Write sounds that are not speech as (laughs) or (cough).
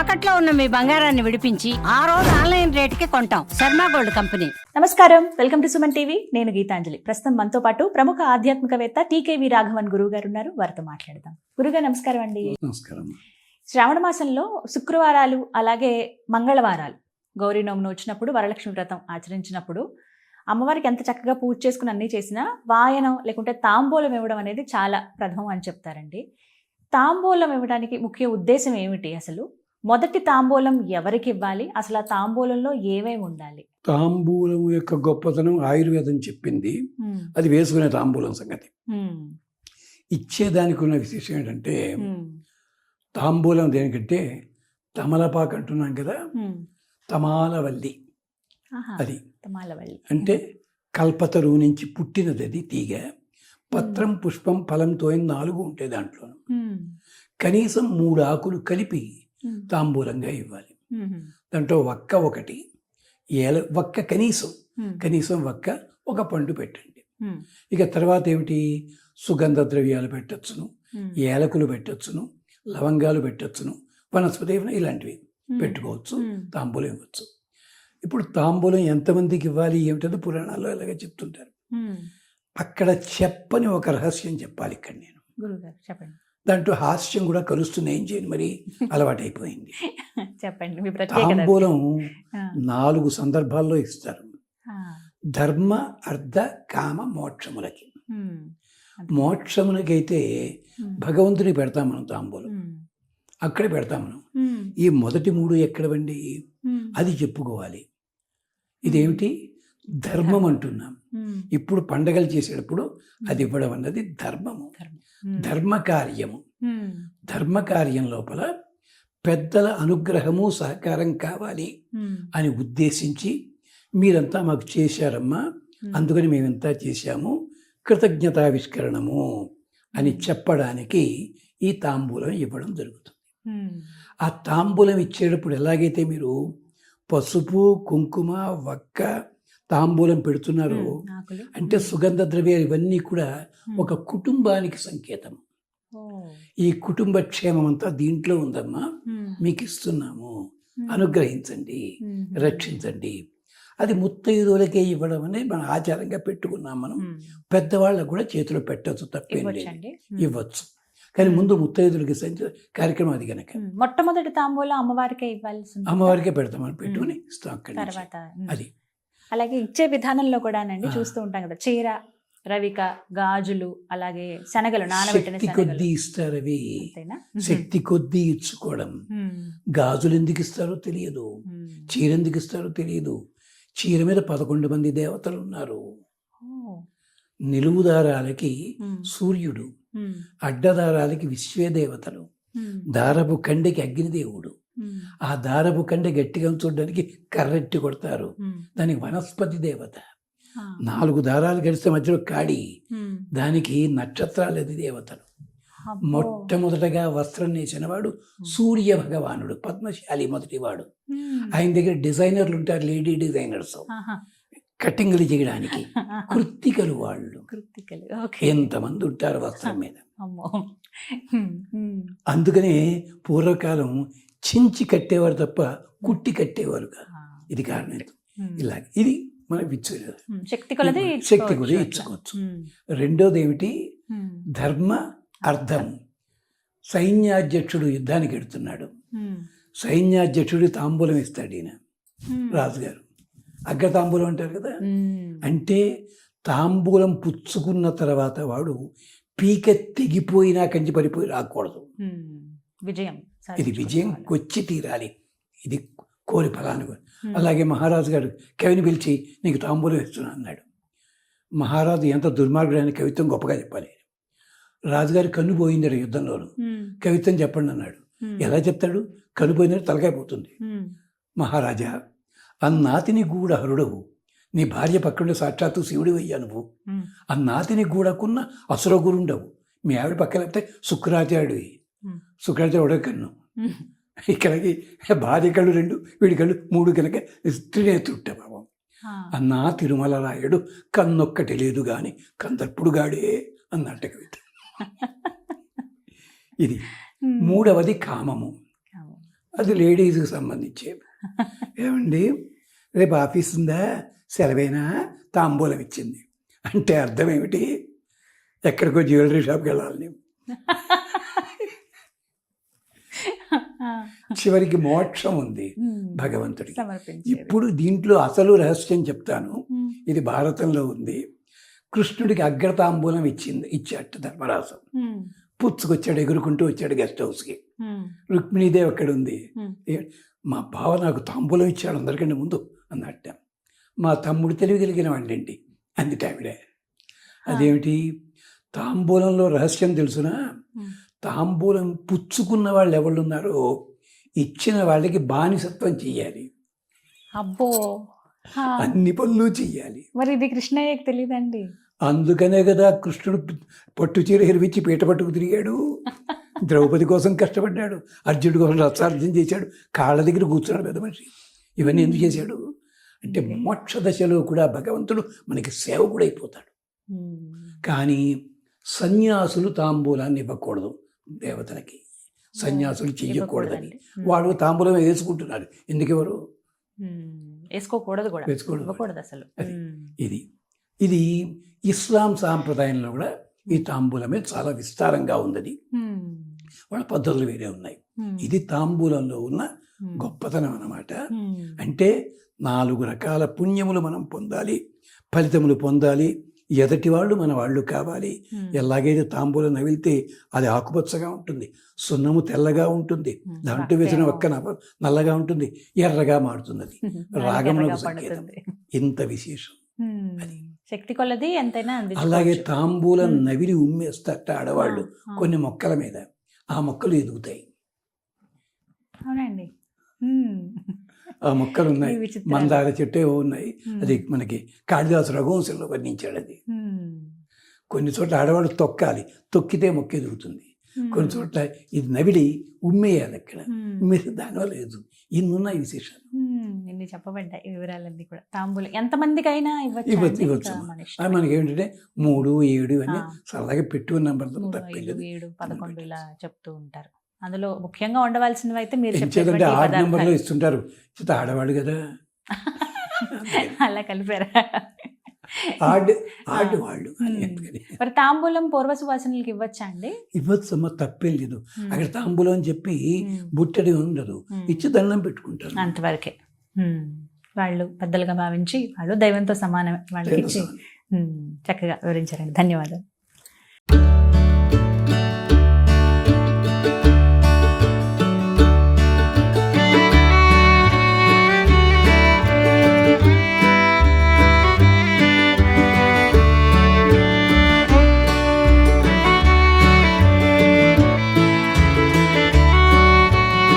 తాకట్లో ఉన్న మీ బంగారాన్ని విడిపించి ఆ రోజు ఆన్లైన్ రేటుకి కొంటాం. Sharma gold company. నమస్కారం. Welcome to Suman TV. నేను గీతాంజలి. ప్రస్తుతం మనతో పాటు ప్రముఖ ఆధ్యాత్మికవేత్త టీకేవి రాఘవన్ గురువు గారు ఉన్నారు వారితో మాట్లాడదాం. గురుగారు నమస్కారం అండి. నమస్కారం. శ్రావణ మాసంలో శుక్రవారాలు అలాగే మంగళవారాలు. గౌరీ నోమును వచ్చినప్పుడు వరలక్ష్మి వ్రతం ఆచరించినప్పుడు అమ్మవారికి ఎంత చక్కగా పూజ చేసుకుని అన్నీ చేసినా వాయనం లేకుంటే తాంబూలం ఇవ్వడం అనేది చాలా ప్రథమం అని చెప్తారండి. తాంబూలం ఇవ్వడానికి ముఖ్య ఉద్దేశం ఏమిటి అసలు? మొదటి తాంబూలం ఎవరికి ఇవ్వాలి అసలు ఆ తాంబూలంలో ఏమేమి ఉండాలి తాంబూలం యొక్క గొప్పతనం ఆయుర్వేదం చెప్పింది అది వేసుకునే తాంబూలం సంగతి. ఇచ్చేదానికి ఉన్న విశేషం ఏంటంటే. తాంబూలం దేనికంటే తమలపాకు అంటున్నాం కదా. తమాలవల్లి. అది తమాలవల్లి అంటే కల్పతరువు నుంచి పుట్టినది అది తీగ పత్రం పుష్పం ఫలంతో నాలుగు ఉంటాయి దాంట్లో. కనీసం మూడు ఆకులు కలిపి. తాంబూలంగా ఇవ్వాలి. దాంట్లో వక్క ఒకటి ఏల వక్క కనీసం. కనీసం వక్క ఒక పండు పెట్టండి. ఇక తర్వాత ఏమిటి సుగంధ ద్రవ్యాలు పెట్టచ్చును. ఏలకులు పెట్టచ్చును లవంగాలు పెట్టచ్చును వనస్పతి ఇలాంటివి. పెట్టుకోవచ్చు. తాంబూలం ఇవ్వచ్చు ఇప్పుడు తాంబూలం ఎంతమందికి ఇవ్వాలి ఏమిటో పురాణాల్లో ఇలాగే చెప్తుంటారు. అక్కడ చెప్పని ఒక రహస్యం చెప్పాలి ఇక్కడ నేను చెప్పండి దాంట్లో హాస్యం కూడా కలుస్తుంది ఏం చేయను మరి అలవాటైపోయింది (laughs) చెప్పండి తాంబూలం. నాలుగు సందర్భాల్లో ఇస్తారు. ధర్మ అర్థ కామ మోక్షములకి. మోక్షమునకైతే. భగవంతుని పెడతాం మనం తాంబూలం. అక్కడే పెడతాం మనం. ఈ మొదటి మూడు ఎక్కడవండి. అది చెప్పుకోవాలి ఇదేమిటి ధర్మం అంటున్నాం. ఇప్పుడు పండగలు చేసేటప్పుడు అది ఇవ్వడం అన్నది ధర్మము ధర్మం. కార్యము. ధర్మ కార్యం లోపల పెద్దల అనుగ్రహము సహకారం కావాలి. అని ఉద్దేశించి మీరంతా మాకు చేశారమ్మా. అందుకని మేమంతా చేశాము కృతజ్ఞతావిష్కరణము అని చెప్పడానికి ఈ తాంబూలం ఇవ్వడం జరుగుతుంది. ఆ తాంబూలం ఇచ్చేటప్పుడు ఎలాగైతే మీరు పసుపు కుంకుమ వక్క తాంబూలం పెడుతున్నారో. అంటే సుగంధ ద్రవ్యాలు ఇవన్నీ కూడా. ఒక కుటుంబానికి సంకేతం. ఈ కుటుంబ క్షేమం అంతా దీంట్లో ఉందమ్మా. మీకు ఇస్తున్నాము. అనుగ్రహించండి. రక్షించండి అది ముత్తైదువులకే ఇవ్వడం అనేది మన ఆచారంగా పెట్టుకున్నాం మనం. పెద్దవాళ్ళకు కూడా చేతిలో పెట్టచ్చు తప్పేం లేదు. ఇవ్వచ్చు కానీ ముందు ముత్తైదులకి కార్యక్రమం అది కనుక. మొట్టమొదటి తాంబూలం అమ్మవారికే ఇవ్వాల్సి. అమ్మవారికే పెడతామని పెట్టుకుని హ్మ్. అది అలాగే ఇచ్చే విధానంలో కూడానండి ఆ. చూస్తూ ఉంటాం కదా చీర రవిక గాజులు అలాగే శనగలు నానబెట్టిన కొద్దీ ఇస్తారు అవి శక్తి కొద్దీ ఇచ్చుకోవడం. గాజులు ఎందుకు ఇస్తారో తెలియదు. చీర ఎందుకు ఇస్తారో తెలియదు చీర మీద పదకొండు మంది దేవతలు ఉన్నారు ఓ. నిలువు దారాలకి హ్మ్. సూర్యుడు. అడ్డదారాలకి విశ్వేదేవతలు. దారపు కండెకి అగ్నిదేవుడు. ఆ దారపు కండె గట్టిగా చూడడానికి కర్రెట్టి కొడతారు. దానికి వనస్పతి దేవత. నాలుగు దారాలు గడిస్తే మధ్యలో కాడి. దానికి నక్షత్రాలది దేవతలు అబ్బో. మొట్టమొదటగా వస్త్రం నేసినవాడు సూర్య భగవానుడు పద్మశాలి మొదటివాడు. ఆయన దగ్గర డిజైనర్లు ఉంటారు లేడీ డిజైనర్స్. కటింగ్లు చేయడానికి (laughs) కృత్తికలు వాళ్ళు ఎంతమంది ఉంటారు వస్త్రం మీద అమ్మో. అందుకనే పూర్వకాలం చించి కట్టేవారు తప్ప కుట్టి కట్టేవారు. ఇది కారణం. ఇలా ఇది మన విచ్చు. శక్తి కొలది శక్తి కూడా ఇచ్చుకోవచ్చు. రెండోది ఏమిటి. ధర్మ అర్థం సైన్యాధ్యక్షుడు యుద్ధానికి ఎడుతున్నాడు. సైన్యాధ్యక్షుడు తాంబూలం ఇస్తాడు ఈయన. రాజుగారు అగ్ర తాంబూలం అంటారు కదా. అంటే తాంబూలం పుచ్చుకున్న తర్వాత వాడు పీక తెగిపోయినా కంచి పడిపోయి రాకూడదు. విజయం ఇది విజయం సాధించుకోవాలి. కొచ్చి తీరాలి ఇది కోరి ఫలాను. అలాగే మహారాజు గారు కవిని పిలిచి నీకు తాంబూలం ఇస్తున్నా అన్నాడు మహారాజు ఎంత దుర్మార్గుడైన కవిత్వం గొప్పగా చెప్పాలి రాజుగారి కన్ను పోయింది యుద్ధంలోను. కవిత్వం చెప్పండి అన్నాడు. ఎలా చెప్తాడు కన్ను పోయిందంటే తలకాయ పోతుంది హ్మ్. మహారాజా అన్నాతిని గూడ హరుడవు నీ భార్య పక్కనుండే సాక్షాత్తు శివుడు అయ్యా నువ్వు హ్మ్. అన్నాతిని గూడకున్న అసురగురుండవు మీ ఆవిడ పక్కన లేకపోతే శుక్రాచార్యుడివి. శుక్రాచార్యుడు కన్ను. ఇక్కడికి భార్య కళ్ళు రెండు వీడి కళ్ళు మూడు కనుక త్రినేత్రుట్ట పాపం ఆ. అన్నా తిరుమల రాయుడు కన్నొక్కటి లేదు గాని కందర్పుడు గాడే అన్నట్ట కవిత ఇది. మూడవది కామము. అది లేడీస్కి సంబంధించి ఏమండి రేపు ఆఫీస్ ఉందా? సెలవేనా? తాంబూలం ఇచ్చింది. అంటే అర్థం ఏమిటి ఎక్కడికో జ్యువెలరీ షాప్కి వెళ్ళాలి (laughs) చివరికి మోక్షం ఉంది భగవంతుడికి. ఇప్పుడు దీంట్లో అసలు రహస్యం చెప్తాను. ఇది భారతంలో ఉంది. కృష్ణుడికి అగ్రతాంబూలం ఇచ్చింది ఇచ్చాట ధర్మరాజు. పుచ్చుకొచ్చాడు ఎగురుకుంటూ వచ్చాడు గెస్ట్ హౌస్కి. రుక్మిణీదేవి అక్కడ ఉంది మా బావ నాకు తాంబూలం ఇచ్చాడు అందరికంటే ముందు. అన్నట్ట మా తమ్ముడు తెలివి కలిగిన వాడినండి అందుకే ఆవిడే. అదేమిటి? తాంబూలంలో రహస్యం తెలుసునా? తాంబూలం పుచ్చుకున్న వాళ్ళు ఎవరు ఉన్నారో ఇచ్చిన వాళ్ళకి బానిసత్వం చెయ్యాలి. అబ్బో. అన్ని పనులు చెయ్యాలి. మరి ఇది కృష్ణయ్యకి తెలియదండి అందుకనే కదా కృష్ణుడు పట్టు చీర హెరివిచ్చి పీట పట్టుకు తిరిగాడు. (laughs) ద్రౌపది కోసం కష్టపడ్డాడు. అర్జునుడి కోసం రత్సార్థం చేశాడు. కాళ్ళ దగ్గర కూర్చున్నాడు పెద్ద మనిషి. ఇవన్నీ ఎందుకు చేశాడు? అంటే మోక్ష దశలో కూడా భగవంతుడు మనకి సేవకుడు అయిపోతాడు కానీ సన్యాసులు తాంబూలాన్ని ఇవ్వకూడదు దేవతలకి. సన్యాసులు చెయ్యకూడదని. వాడు తాంబూలం వేసుకుంటున్నాడు ఎందుకెవరు? వేసుకోకూడదు కూడా. వేసుకోకూడదు. ఇవ్వకూడదు అసలు. ఇది. ఇది ఇస్లాం సాంప్రదాయంలో కూడా ఈ తాంబూలమే చాలా విస్తారంగా ఉన్నది వాళ్ళ పద్ధతులు వేరే ఉన్నాయి. ఇది తాంబూలంలో ఉన్న గొప్పతనం అన్నమాట. అంటే నాలుగు రకాల పుణ్యములు మనం పొందాలి ఫలితములు పొందాలి ఎదటి వాళ్ళు మన వాళ్ళు కావాలి. ఎలాగైతే తాంబూలం నవిలితే అది ఆకుపచ్చగా ఉంటుంది సున్నము తెల్లగా ఉంటుంది దాంట్లో వేసిన ఒక్క నల్లగా ఉంటుంది ఎర్రగా మారుతుంది అది రాగమునకు సంకేతం. ఇంత విశేషం. శక్తి కొలది ఎంతైనా అలాగే. తాంబూలం. నవిలి ఉమ్మేస్తట ఆడవాళ్ళు కొన్ని మొక్కల మీద. ఆ మొక్కలు ఎదుగుతాయి. అవునండి. మొక్కలు ఉన్నాయి. మందార చెట్టు ఏవో ఉన్నాయి. అది మనకి కాళిదాసు రఘువంశంలో వర్ణించాడు అది. కొన్ని చోట్ల ఆడవాళ్ళు తొక్కాలి. తొక్కితే మొక్క ఎదుగుతుంది. కొన్ని చోట్ల ఇది నవిలి ఉమ్మేయాలి అక్కడ. ఉమ్మేసి దానివల్ల ఎదుగు ఇన్ని ఉన్నాయి విశేషాలు. ఇన్ని చెప్పబడ్డాయి వివరాలన్నీ కూడా. తాంబూలం. ఎంతమందికైనా ఇవ్వచ్చు ఇవ్వచ్చు మనకి ఏంటంటే మూడు ఏడు ఆ. సరదాగా పెట్టుకున్న నెంబర్తో తప్పలేదు ఏడు పదకొండు ఇలా చెప్తూ ఉంటారు. అందులో ముఖ్యంగా ఉండవలసినవి అయితే మీరు ఎంచేదంటే చెప్పేటువంటి ఈ ఆరు నెంబర్లో పదార్థాలు. ఇస్తుంటారు. ఆడవాళ్ళు కదా. (laughs) అలా కలిపారా? మరి తాంబూలం పూర్వ సువాసనలకి ఇవ్వచ్చా అండి? ఇవ్వచ్చు అమ్మ తప్పేం లేదు. అక్కడ తాంబూలం అని చెప్పి. బుట్టడి ఉండదు. ఇచ్చి దండం పెట్టుకుంటారు. అంతవరకే. వాళ్ళు పెద్దలుగా భావించి వాళ్ళు దైవంతో సమానం వాళ్ళకి ఇచ్చి. చక్కగా వివరించారండి. ధన్యవాదాలు.